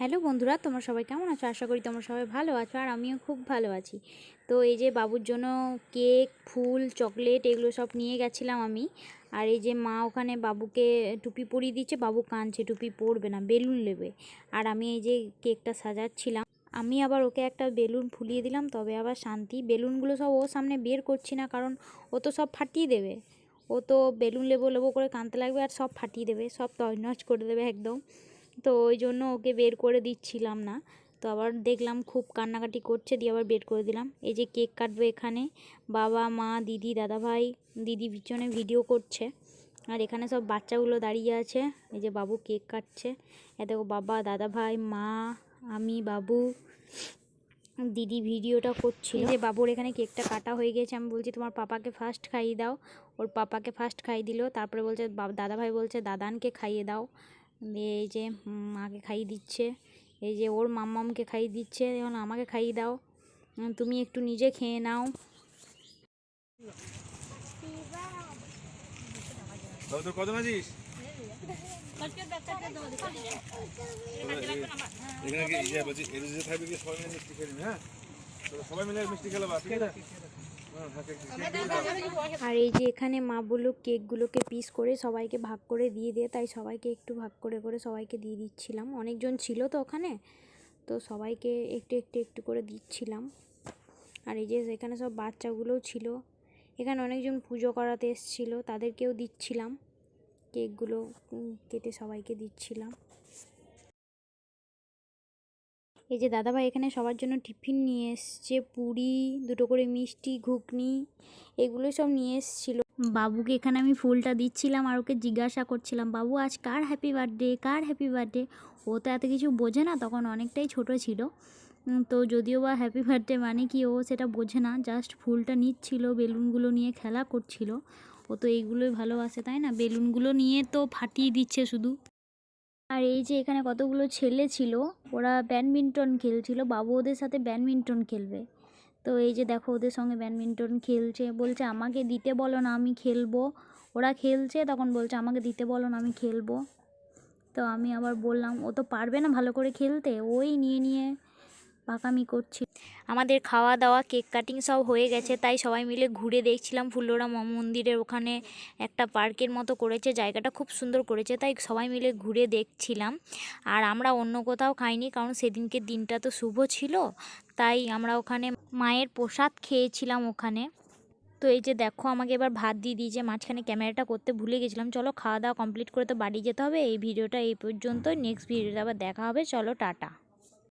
Hello বন্ধুরা, তোমরা সবাই কেমন আছো? আশা করি তোমরা সবাই ভালো আছো আর আমিও খুব ভালো আছি। তো এই যে বাবুর জন্য কেক, ফুল, চকলেট এগুলো সব নিয়ে গেছিলাম আমি। আর এই যে মা ওখানে বাবুকে টুপি পরিয়ে দিচ্ছে, বাবু কাঁদছে, টুপি পরবে না, বেলুন নেবে। আর আমি এই যে কেকটা সাজাচ্ছিলাম, আমি আবার ওকে একটা বেলুন ফুলিয়ে দিলাম, তবে আবার শান্তি, বেলুনগুলো সব ওর সামনে বের করছি না, কারণ ও তো সব ফাটিয়ে দেবে। ও তো বেলুন লেবো লেবো করে কাঁদতে লাগবে আর সব ফাটিয়ে দেবে, সব তছনছ করে দেবে একদম। তো ওই জন্য ওকে বের করে দিচ্ছিলাম না। তো আবার দেখলাম খুব কান্নাকাটি করছে, দিয়ে আবার বের করে দিলাম। এই যে কেক কাটবে এখানে, বাবা, মা, দিদি দাদা ভাই দিদি পিছনে ভিডিও করছে। আর এখানে সব বাচ্চাগুলো দাঁড়িয়ে আছে। এই যে বাবু কেক কাটছে। এ দেখো বাবা দাদা ভাই মা, আমি, বাবু, দিদি ভিডিওটা করছিল। যে বাবুর এখানে কেকটা কাটা হয়ে গেছে, আমি বলছি তোমার পাপাকে ফার্স্ট খাইয়ে দাও। ওর পাপাকে ফার্স্ট খাইয়ে দিল, তারপরে বলছে দাদা ভাই বলছে, দাদানকে খাইয়ে দাও। দিয়ে এই যে মাকে খাইয়ে দিচ্ছে। এই যে ওর মাম্মামকে খাইয়ে দিচ্ছে। এখন আমাকে খাইয়ে দাও। তুমি একটু নিজে খেয়ে নাও। বাবু, তোর কজন আছিস এখানে কি ইয়ে সবাই মিলে মিষ্টি। আর এই যে এখানে মা বলল কেকগুলোকে পিস করে সবাইকে ভাগ করে দিয়ে দিয়ে, তাই সবাইকে একটু ভাগ করে করে সবাইকে দিয়ে দিচ্ছিলাম। অনেকজন ছিল তো ওখানে, তো সবাইকে একটু একটু একটু করে দিচ্ছিলাম। আর এই যে এখানে সব বাচ্চাগুলোও ছিল। এখানে অনেকজন পুজো করাতে এসেছিল, তাদেরকেও দিচ্ছিলাম। কেকগুলো কেটে সবাইকে দিচ্ছিলাম। এই যে দাদাভাই এখানে সবার জন্য টিফিন নিয়ে এসছে, পুরি, দুটো করে মিষ্টি, ঘুগনি এগুলো সব নিয়ে এসেছিল। বাবুকে এখানে আমি ফুলটা দিচ্ছিলাম আর ওকে জিজ্ঞাসা করছিলাম, বাবু, আজ কার হ্যাপি বার্থডে কার হ্যাপি বার্থডে ও তো এত কিছু বোঝে না, তখন অনেকটাই ছোট ছিল। তো যদিও বা হ্যাপি বার্থডে মানে কি ও সেটা বোঝে না জাস্ট ফুলটা নিচ্ছিল, বেলুনগুলো নিয়ে খেলা করছিল। ও তো এইগুলোই ভালোবাসে, তাই না? বেলুনগুলো নিয়ে তো ফাটিয়ে দিচ্ছে শুধু। আর এই যে এখানে কতগুলো ছেলে ছিল, ওরা ব্যাডমিন্টন খেলছিল, বাবু ওদের সাথে ব্যাডমিন্টন খেলবে। তো এই যে দেখো ওদের সঙ্গে ব্যাডমিন্টন খেলছে, বলছে আমাকে দিতে বলো না আমি খেলব। ওরা খেলছে, তখন বলছে আমাকে দিতে বলো না আমি খেলব। তো আমি আবার বললাম, ও তো পারবে না ভালো করে খেলতে। ওই নিয়ে নিয়ে পাকামি করছি। আমাদের খাওয়া দাওয়া, কেক কাটিং সব হয়ে গেছে, তাই সবাই মিলে ঘুরে দেখছিলাম ফুল্লরা ম- মন্দিরের ওখানে একটা পার্কের মতো করেছে, জায়গাটা খুব সুন্দর করেছে, তাই সবাই মিলে ঘুরে দেখছিলাম। আর আমরা অন্য কোথাও খাইনি, কারণ সেদিনকে দিনটা তো শুভ ছিল, তাই আমরা ওখানে মায়ের প্রসাদ খেয়েছিলাম ওখানে। তো এই যে দেখো, আমাকে এবার ভাত দিয়ে দিয়েছে, মাঝখানে ক্যামেরাটা করতে ভুলে গেছিলাম, চলো খাওয়া দাওয়া কমপ্লিট করে তো বাড়ি যেতে হবে, এই ভিডিওটা এই পর্যন্ত নেক্সট ভিডিওতে আবার দেখা হবে, চলো টাটা।